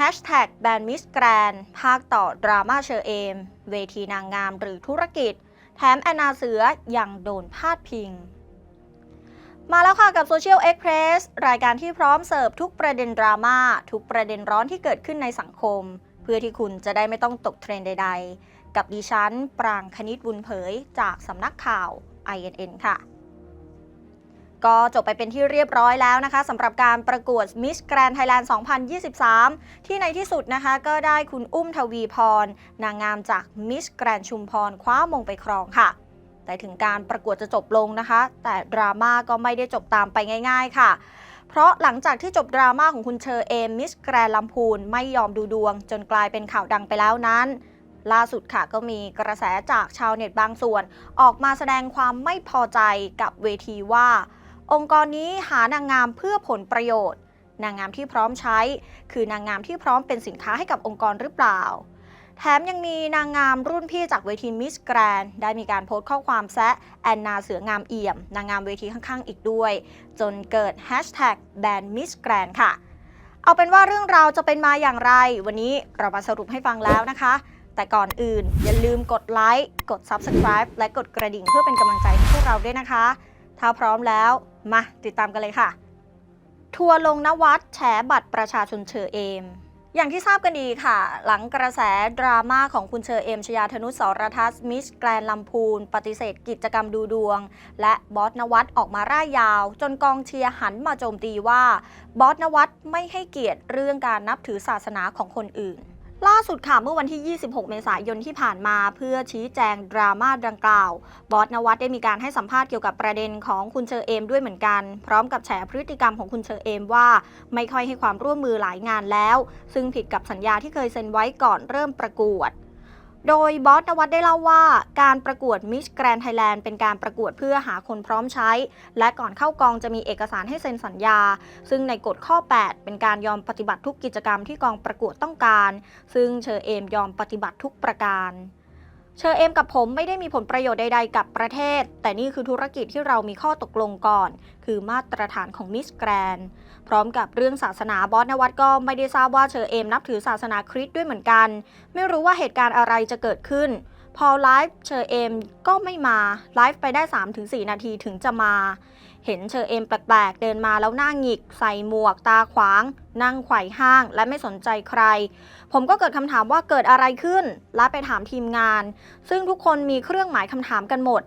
Hashtag แบนมิสแกรนภาคต่อดราม่าเชอเอม เวทีนางงามหรือธุรกิจ แถมแอนนาเสือยังโดนพาดพิง มาแล้วค่ะกับ Social Express รายการที่พร้อมเสิร์ฟทุกประเด็นดราม่าทุกประเด็นร้อนที่เกิดขึ้นในสังคม เพื่อที่คุณจะได้ไม่ต้องตกเทรนด์ใด ๆ กับดิฉัน ปรางคณิตบุญเผย จากสำนักข่าว INN ค่ะ ก็จบไปเป็นที่เรียบร้อยแล้วนะคะสำหรับการประกวด Miss Grand Thailand 2023 ที่ในที่สุดนะคะ ก็ได้คุณอุ้มทวีพร นางงามจาก Miss Grand ชุมพร คว้ามงไปครองค่ะ แต่ถึงการประกวดจะจบลงนะคะ แต่ดราม่าก็ไม่ได้จบตามไปง่าย ๆ ค่ะ เพราะหลังจากที่จบดราม่าของคุณเชอเอมมิสแกรนลำพูนไม่ยอมดูดวง จนกลายเป็นข่าวดังไปแล้วนั้นล่าสุดค่ะก็มีกระแสจากชาวเน็ตบางส่วน ออกมาแสดงความไม่พอใจกับเวทีว่า องค์กรนี้หานางงามเพื่อผลประโยชน์ นางงามที่พร้อมใช้ คือนางงามที่พร้อมเป็นสินค้าให้กับองค์กรหรือเปล่า แถมยังมีนางงามรุ่นพี่จากเวทีมิสแกรนได้มีการโพสต์ข้อความแซะแอนนาเสืองามเอี่ยม นางงามเวทีข้างๆ อีกด้วย จนเกิดแฮชแท็กแบนมิสแกรนค่ะ เอาเป็นว่าเรื่องราวจะเป็นมาอย่างไร วันนี้เรามาสรุปให้ฟังแล้วนะคะ แต่ก่อนอื่นอย่าลืมกดไลค์กด Subscribe และกดกระดิ่งเพื่อเป็นกำลังใจให้พวกเราด้วยนะคะ ถ้าพร้อมแล้ว มาติดตามกันเลยค่ะ ทัวร์ลงนวัดแฉบัตรประชาชนเชอเอม อย่างที่ทราบกันดีค่ะ หลังกระแสดราม่าของคุณเชอเอมชยาธนุสรทัศมิสแกรนลำพูน ปฏิเสธกิจกรรมดูดวง และบอสนวัตออกมาร่ายยาว จนกองเชียร์หันมาโจมตีว่า บอสนวัตไม่ให้เกียรติเรื่องการนับถือศาสนาของคนอื่น ล่าสุดค่ะเมื่อวันที่ 26 เมษายนที่ผ่านมาเพื่อชี้แจงดราม่าดังกล่าว บอสนวัตได้มีการให้สัมภาษณ์เกี่ยวกับประเด็นของคุณเชอเอมด้วยเหมือนกัน พร้อมกับแฉพฤติกรรมของคุณเชอเอมว่า ไม่ค่อยให้ความร่วมมือหลายงานแล้ว ซึ่งผิดกับสัญญาที่เคยเซ็นไว้ก่อนเริ่มประกวด โดยบอสนวัตได้เล่าว่า การประกวดมิชแกรนไทยแลนด์เป็นการประกวดเพื่อหาคนพร้อมใช้ และก่อนเข้ากองจะมีเอกสารให้เซ็นสัญญา ซึ่งในกฎข้อ 8 เป็นการยอมปฏิบัติทุกกิจกรรมที่กองประกวดต้องการ ซึ่งเชอเอมยอมปฏิบัติทุกประการ เชอเอมกับผมไม่ได้มีผลประโยชน์ใด ๆ กับประเทศ แต่นี่คือธุรกิจที่เรามีข้อตกลงก่อน คือมาตรฐานของมิสแกรนพร้อมกับเรื่องศาสนาบอสนวัตก็ไม่ได้ทราบว่าเชอเอมนับถือศาสนาคริสต์ด้วยเหมือนกัน ไม่รู้ว่าเหตุการณ์อะไรจะเกิดขึ้น พอไลฟ์เชอเอมก็ไม่มาไลฟ์ไปได้ 3-4 นาทีถึงจะมา เห็นเชอเอมแปลกๆ เดินมาแล้วหน้าหงิก ใส่หมวกตาขวาง นั่งไขว่ห้างและไม่สนใจใคร ผมก็เกิดคำถามว่าเกิดอะไรขึ้น และไปถามทีมงาน ซึ่งทุกคนมีเครื่องหมายคำถามกันหมด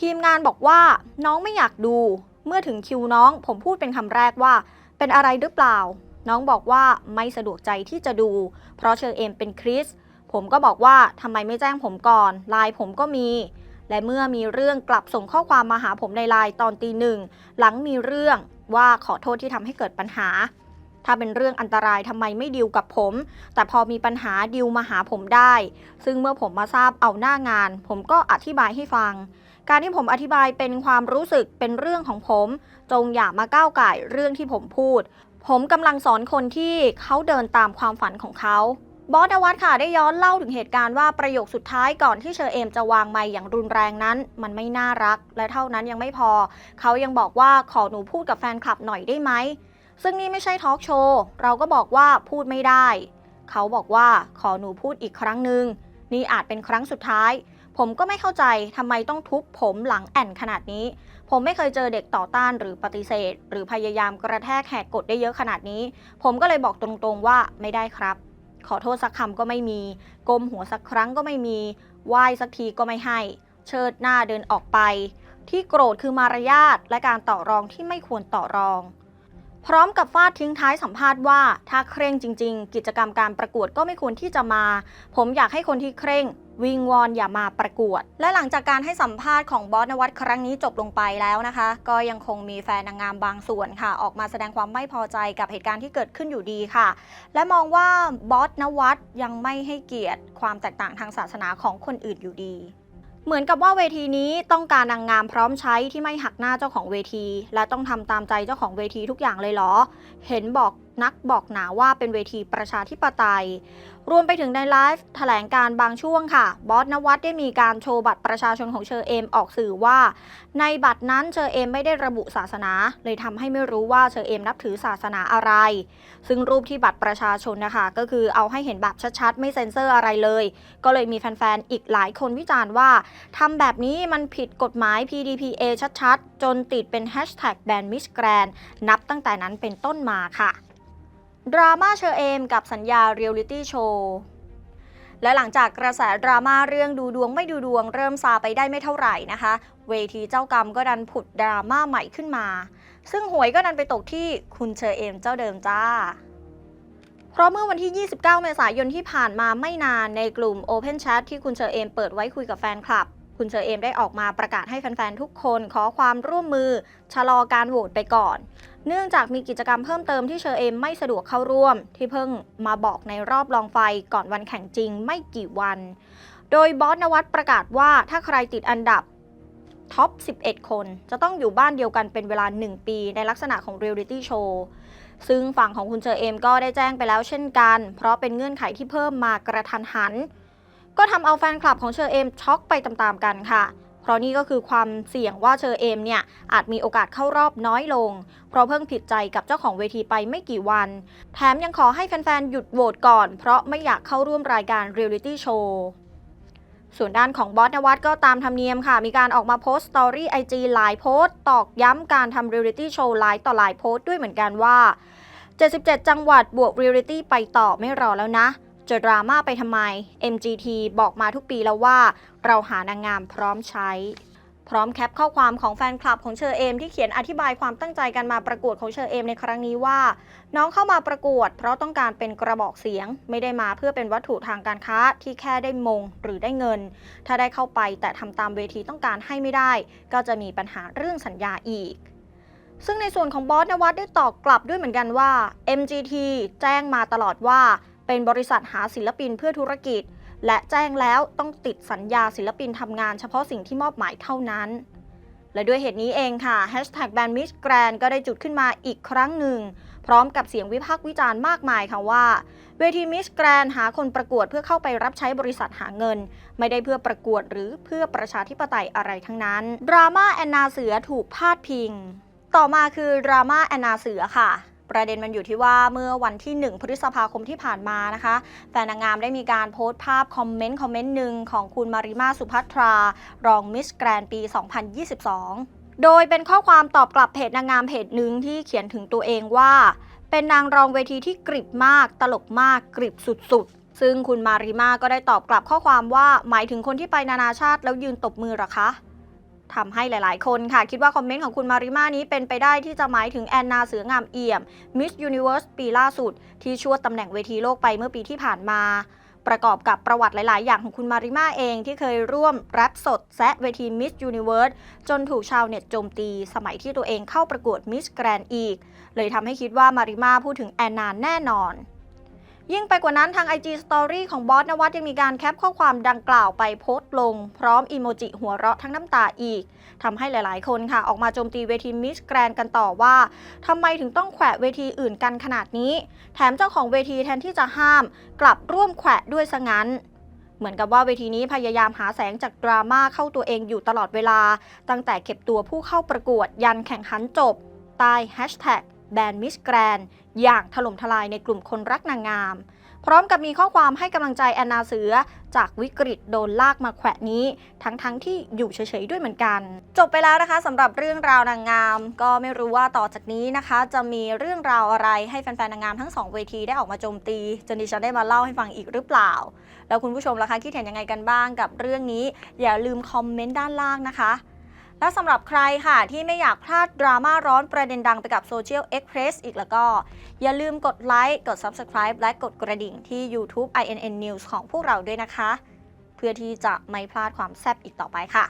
ทีมงานบอกว่าน้องไม่อยากดู เมื่อถึงคิวน้อง ผมพูดเป็นคำแรกว่า เป็นอะไรหรือเปล่า น้องบอกว่าไม่สะดวกใจที่จะดู เพราะเชอเอมเป็นคริสผมก็บอกว่าทำไมไม่แจ้งผมก่อนไลน์ผมก็มี และเมื่อมีเรื่องกลับส่งข้อความมาหาผมในไลน์ตอนตีหนึ่งหลังมีเรื่องว่าขอโทษที่ทำให้เกิดปัญหา ถ้าเป็นเรื่องอันตรายทำไมไม่ดิวกับผม แต่พอมีปัญหาดิวมาหาผมได้ ซึ่งเมื่อผมมาทราบเอาหน้างาน ผมก็อธิบายให้ฟัง การที่ผมอธิบายเป็นความรู้สึกเป็นเรื่องของผม จงอย่ามาก้าวไก่เรื่องที่ผมพูด ผมกำลังสอนคนที่เขาเดินตามความฝันของเขา บอสนวัตค่ะได้ย้อนเล่าถึงเหตุการณ์ว่าประโยคสุดท้ายก่อนที่เชอเอมจะวางไมค์อย่างรุนแรงนั้น มันไม่น่ารัก และเท่านั้นยังไม่พอ เขายังบอกว่าขอหนูพูดกับแฟนคลับหน่อยได้ไหม ซึ่งนี่ไม่ใช่ทอล์กโชว์เราก็บอกว่าพูดไม่ได้ เขาบอกว่าขอหนูพูดอีกครั้งหนึ่งนี่อาจเป็นครั้งสุดท้าย ผมก็ไม่เข้าใจทำไมต้องทุบผมหลังแอนขนาดนี้ ผมไม่เคยเจอเด็กต่อต้านหรือปฏิเสธ หรือพยายามกระแทกแหกกฎได้เยอะขนาดนี้ ผมก็เลยบอกตรงๆว่าไม่ได้ครับ ขอโทษสักคำก็ไม่มี ก้มหัวสักครั้งก็ไม่มี ไหว้สักทีก็ไม่ให้ เชิดหน้าเดินออกไป ที่โกรธคือมารยาทและการต่อรองที่ไม่ควรต่อรอง พร้อมกับฟาดทิ้งท้ายสัมภาษณ์ว่า ถ้าเคร่งจริง ๆ กิจกรรมการประกวดก็ไม่ควรที่จะมา ผมอยากให้คนที่เคร่งวิงวอนอย่ามาประกวด และหลังจากการให้สัมภาษณ์ของบอสนวัตครั้งนี้จบลงไปแล้วนะคะ ก็ยังคงมีแฟนนางงามบางส่วนค่ะ ออกมาแสดงความไม่พอใจกับเหตุการณ์ที่เกิดขึ้นอยู่ดีค่ะ และมองว่าบอสนวัตยังไม่ให้เกียรติความแตกต่างทางศาสนาของคนอื่นอยู่ดี เหมือนกับว่าเวทีนี้ต้องการนางงามพร้อมใช้ที่ไม่หักหน้าเจ้าของเวที และต้องทำตามใจเจ้าของเวทีทุกอย่างเลยเหรอ เห็นบอก นักบอกหนาว่าเป็นเวทีประชาธิปไตย รวมไปถึงในไลฟ์แถลงการบางช่วงค่ะ บอสนวัตได้มีการโชว์บัตรประชาชนของเชอเอมออกสื่อว่า ในบัตรนั้นเชอเอมไม่ได้ระบุศาสนา เลยทำให้ไม่รู้ว่าเชอเอมนับถือศาสนาอะไร ซึ่งรูปที่บัตรประชาชนนะคะ ก็คือเอาให้เห็นแบบชัดๆ ไม่เซ็นเซอร์อะไรเลย ก็เลยมีแฟนๆอีกหลายคนวิจารณ์ว่าทำแบบนี้มันผิดกฎหมาย PDPA ชัดๆ จนติดเป็นแฮชแท็กแบนมิสแกรนนับตั้งแต่นั้นเป็นต้นมาค่ะ ดราม่าเชอเอมกับสัญญาเรียลลิตี้โชว์และหลังจากกระแสดราม่าเรื่องดูดวงไม่ดูดวง เริ่มซาไปได้ไม่เท่าไหร่นะคะ เวทีเจ้ากรรมก็ดันผุดดราม่าใหม่ขึ้นมา ซึ่งหวยก็ดันไปตกที่คุณเชอเอมเจ้าเดิมจ้า เพราะเมื่อวันที่ 29 เมษายนที่ผ่านมาไม่นานในกลุ่ม Open Chat ที่คุณเชอเอมเปิดไว้คุยกับแฟนคลับ คุณเชอเอมได้ออกมาประกาศให้แฟนๆ ทุกคนขอความร่วมมือ ชะลอการโหวตไปก่อน เนื่องจากมีกิจกรรมเพิ่มเติมที่เชอเอมไม่สะดวกเข้าร่วม ที่เพิ่งมาบอกในรอบลองไฟก่อนวันแข่งจริงไม่กี่วัน โดยบอสนวัตประกาศว่าถ้าใครติดอันดับท็อป 11 คน จะต้องอยู่บ้านเดียวกันเป็นเวลา 1 ปีในลักษณะของเรียลลิตี้โชว์ซึ่งฝั่งของคุณเชอเอมก็ได้แจ้งไปแล้วเช่นกัน เพราะเป็นเงื่อนไขที่เพิ่มมากระทันหัน ก็ทำเอาแฟนคลับของเชอเอมช็อกไปตามๆกันค่ะ เพราะนี่ก็คือความเสี่ยงว่าเชอเอมเนี่ยอาจมีโอกาสเข้ารอบน้อยลง เพราะเพิ่งผิดใจกับเจ้าของเวทีไปไม่กี่วัน แถมยังขอให้แฟนๆ หยุดโหวตก่อน เพราะไม่อยากเข้าร่วมรายการเรียลลิตี้โชว์ส่วนด้านของบอสนวัตก็ตามธรรมเนียมค่ะ มีการออกมาโพสต์สตอรี่ไอจีหลายโพสต์ ตอกย้ำการทำเรียลลิตี้โชว์หลายต่อหลายโพสต์ด้วยเหมือนกันว่า 77 จังหวัดบวกเรียลลิตี้ไปต่อไม่รอแล้วนะ จะดราม่าไปทำไม MGT บอกมาทุกปีแล้วว่า เราหานางงามพร้อมใช้ พร้อมแคปข้อความของแฟนคลับของเชอเอมที่เขียนอธิบายความตั้งใจการมาประกวดของเชอเอมในครั้งนี้ว่า น้องเข้ามาประกวด เพราะต้องการเป็นกระบอกเสียง ไม่ได้มาเพื่อเป็นวัตถุทางการค้าที่แค่ได้มงหรือได้เงิน ถ้าได้เข้าไปแต่ทำตามเวทีต้องการให้ไม่ได้ ก็จะมีปัญหาเรื่องสัญญาอีกซึ่งในส่วนของบอสนวัตได้ตอบกลับด้วยเหมือนกันว่า MGT แจ้งมาตลอดว่า เป็นบริษัทหาศิลปินเพื่อธุรกิจ และแจ้งแล้วต้องติดสัญญาศิลปินทำงานเฉพาะสิ่งที่มอบหมายเท่านั้น และด้วยเหตุนี้เองค่ะ Hashtag b a n m i s g r a n ก็ได้จุดขึ้นมาอีกครั้งหนึ่ง พร้อมกับเสียงวิพากษ์วิจารณ์มากมายค่ะว่า เวทีมิสแกรนหาคนประกวดเพื่อเข้าไปรับใช้บริษัทหาเงิน ไม่ได้เพื่อประกวดหรือเพื่อประชาธิปไตยอะไรทั้งนั้น ดราม่าแอนนาเสือถูกพาดพิง ต่อมาคือดราม่าแอนนาเสือค่ะ ประเด็นมันอยู่ที่ว่าเมื่อวันที่ 1 พฤษภาคมที่ผ่านมานะคะ แฟนนางงามได้มีการโพสต์ภาพคอมเมนต์คอมเมนต์หนึ่งของคุณมาริมาสุภัทรา รองมิสแกรนปี 2022 โดยเป็นข้อความตอบกลับเพจนางงามเพจหนึ่งที่เขียนถึงตัวเองว่า เป็นนางรองเวทีที่กริบมาก ตลกมาก กริบสุดๆ ซึ่งคุณมาริมาก็ได้ตอบกลับข้อความว่า หมายถึงคนที่ไปนานาชาติแล้วยืนตบมือหรอคะ ทำให้หลาย ๆ คนค่ะ คิดว่าคอมเมนต์ของคุณมาริมานี้เป็นไปได้ที่จะหมายถึงแอนนาเสืองามเอี่ยม Miss Universe ปีล่าสุด ที่ชวดตำแหน่งเวทีโลกไปเมื่อปีที่ผ่านมา ประกอบกับประวัติหลาย ๆ อย่างของคุณมาริมาเองที่เคยร่วมแรปสดแซะเวที Miss Universe จนถูกชาวเน็ตโจมตี สมัยที่ตัวเองเข้าประกวด Miss Grand อีก เลยทำให้คิดว่ามาริมาพูดถึงแอนนาแน่นอน ยิ่งไปกว่านั้นทาง IG Story ของบอสนวัตยังมีการแคปข้อความดังกล่าวไปโพสต์ลง พร้อมอีโมจิหัวเราะทั้งน้ำตาอีกทำให้หลายๆ คนค่ะ ออกมาโจมตีเวทีมิสแกรนกันต่อว่าทำไมถึงต้องแขวะเวทีอื่นกันขนาดนี้ แถมเจ้าของเวทีแทนที่จะห้าม กลับร่วมแขวะด้วยซะงั้นเหมือนกับว่าเวทีนี้พยายามหาแสงจากดราม่าเข้าตัวเองอยู่ตลอดเวลา ตั้งแต่เก็บตัวผู้เข้าประกวดยันแข่งขันจบใต้แฮชแท็ก แบรนด์มิสแกรนอย่างถล่มทลายในกลุ่มคนรักนางงาม พร้อมกับมีข้อความให้กำลังใจแอนนาเสือ จากวิกฤตโดนลากมาแขวะนี้ ทั้งๆทที่อยู่เฉยๆด้วยเหมือนกัน จบไปแล้วนะคะสำหรับเรื่องราวนางงาม ก็ไม่รู้ว่าต่อจากนี้นะคะ จะมีเรื่องราวอะไรให้แฟนๆนางงามทั้งสองเวทีได้ออกมาโจมตี จนดิฉันได้มาเล่าให้ฟังอีกหรือเปล่า แล้วคุณผู้ชมล่ะคะคิดเห็นยังไงกันบ้างกับเรื่องนี้ อย่าลืมคอมเมนต์ด้านล่างนะคะ และสำหรับใครค่ะที่ไม่อยากพลาดดราม่าร้อนประเด็นดังไปกับโซเชียลเอ็กเพรสอีกแล้วก็ อย่าลืมกดไลค์กด Subscribe และกดกระดิ่งที่ YouTube INN News ของพวกเราด้วยนะคะ เพื่อที่จะไม่พลาดความแซ่บอีกต่อไปค่ะ